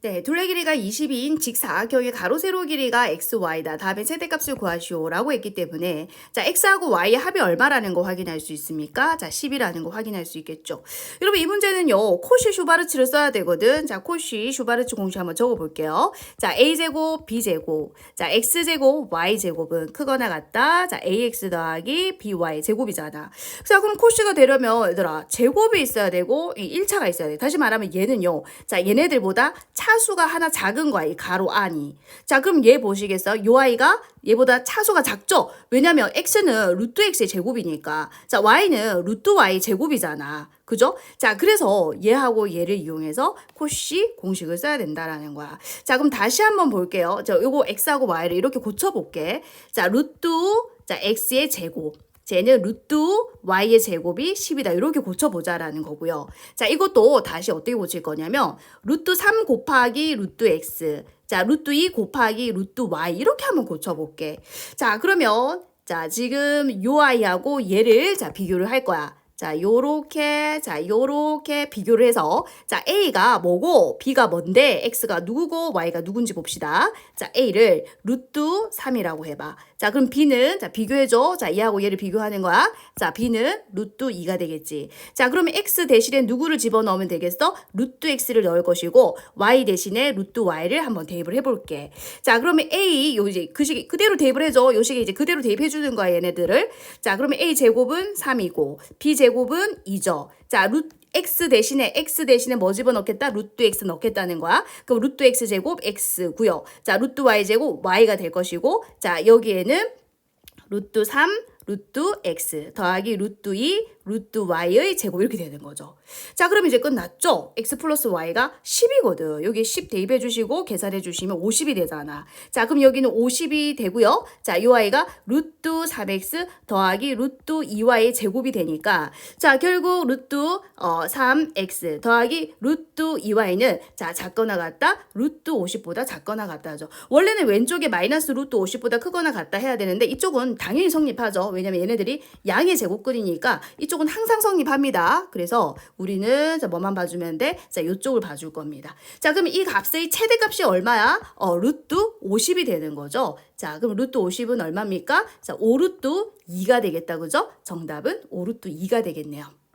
네, 둘레 길이가 22인 직사각형의 가로 세로 길이가 x, y다. 다음에 최대값을 구하시오라고 했기 때문에 자, x하고 y의 합이 얼마라는 거 확인할 수 있습니까? 자, 10이라는 거 확인할 수 있겠죠. 여러분 이 문제는요. 코시 슈바르츠를 써야 되거든. 자, 코시 슈바르츠 공식 한번 적어 볼게요. 자, a 제곱, b 제곱. 자, x 제곱, y 제곱은 크거나 같다. 자, ax 더하기 by 제곱이잖아. 자, 그럼 코시가 되려면 얘들아, 제곱이 있어야 되고 이 1차가 있어야 돼. 다시 말하면 얘는요. 자, 얘네들보다 차 수가 하나 작은 거야. 이 가로 안이. 자, 그럼 얘 보시겠어? 요 아이가 얘보다 차수가 작죠? 왜냐면 x는 루트 x의 제곱이니까. 자, y는 루트 y 제곱이잖아. 그죠? 자, 그래서 얘하고 얘를 이용해서 코시 공식을 써야 된다라는 거야. 자, 그럼 다시 한번 볼게요. 자, 요거 x하고 y를 이렇게 고쳐볼게. 자, 루트, 자, x의 제곱. 쟤는 루트 y의 제곱이 10이다. 이렇게 고쳐보자라는 거고요. 자, 이것도 다시 어떻게 고칠 거냐면 루트 3 곱하기 루트 x. 자, 루트 2 곱하기 루트 y 이렇게 한번 고쳐볼게. 자, 그러면 자, 지금 요 아이하고 얘를 자, 비교를 할 거야. 자, 요렇게, 자, 요렇게 비교를 해서, 자, A가 뭐고, B가 뭔데, X가 누구고, Y가 누군지 봅시다. 자, A를 루트 3이라고 해봐. 자, 그럼 B는, 자, 비교해줘. 자, 얘하고 얘를 비교하는 거야. 자, B는 루트 2가 되겠지. 자, 그러면 X 대신에 누구를 집어넣으면 되겠어? 루트 X를 넣을 것이고, Y 대신에 루트 Y를 한번 대입을 해볼게. 자, 그러면 A, 요 이제 그 시기 그대로 대입을 해줘. 요 시기 이제 그대로 대입해주는 거야, 얘네들을. 자, 그러면 A 제곱은 3이고, B 제곱 은 2죠. 자, 루트 x 대신에 x 대신에 뭐 집어넣겠다? 루트 x 넣겠다는 거야. 그럼 루트 x 제곱 x고요. 자, 루트 y 제곱 y가 될 것이고 자, 여기에는 루트 3 루트 x 더하기 루트 2 루트 y의 제곱 이렇게 되는 거죠. 자, 그럼 이제 끝났죠? x 플러스 y가 10이거든. 여기 10 대입해 주시고 계산해 주시면 50이 되잖아. 자, 그럼 여기는 50이 되고요. 자, 요 y가 루트 3x 더하기 루트 2y의 제곱이 되니까 자, 결국 루트 어, 3x 더하기 루트 2y는 자, 작거나 같다. 루트 50보다 작거나 같다죠. 원래는 왼쪽에 마이너스 루트 50보다 크거나 같다 해야 되는데 이쪽은 당연히 성립하죠. 왜냐면 얘네들이 양의 제곱근이니까 이쪽은 항상 성립합니다. 그래서 우리는 자, 뭐만 봐주면 돼? 자, 이쪽을 봐줄 겁니다. 자, 그럼 이 값의 최대값이 얼마야? 어, 루트 50이 되는 거죠. 자, 그럼 루트 50은 얼마입니까? 자, 5루트 2가 되겠다. 그죠? 정답은 5루트 2가 되겠네요.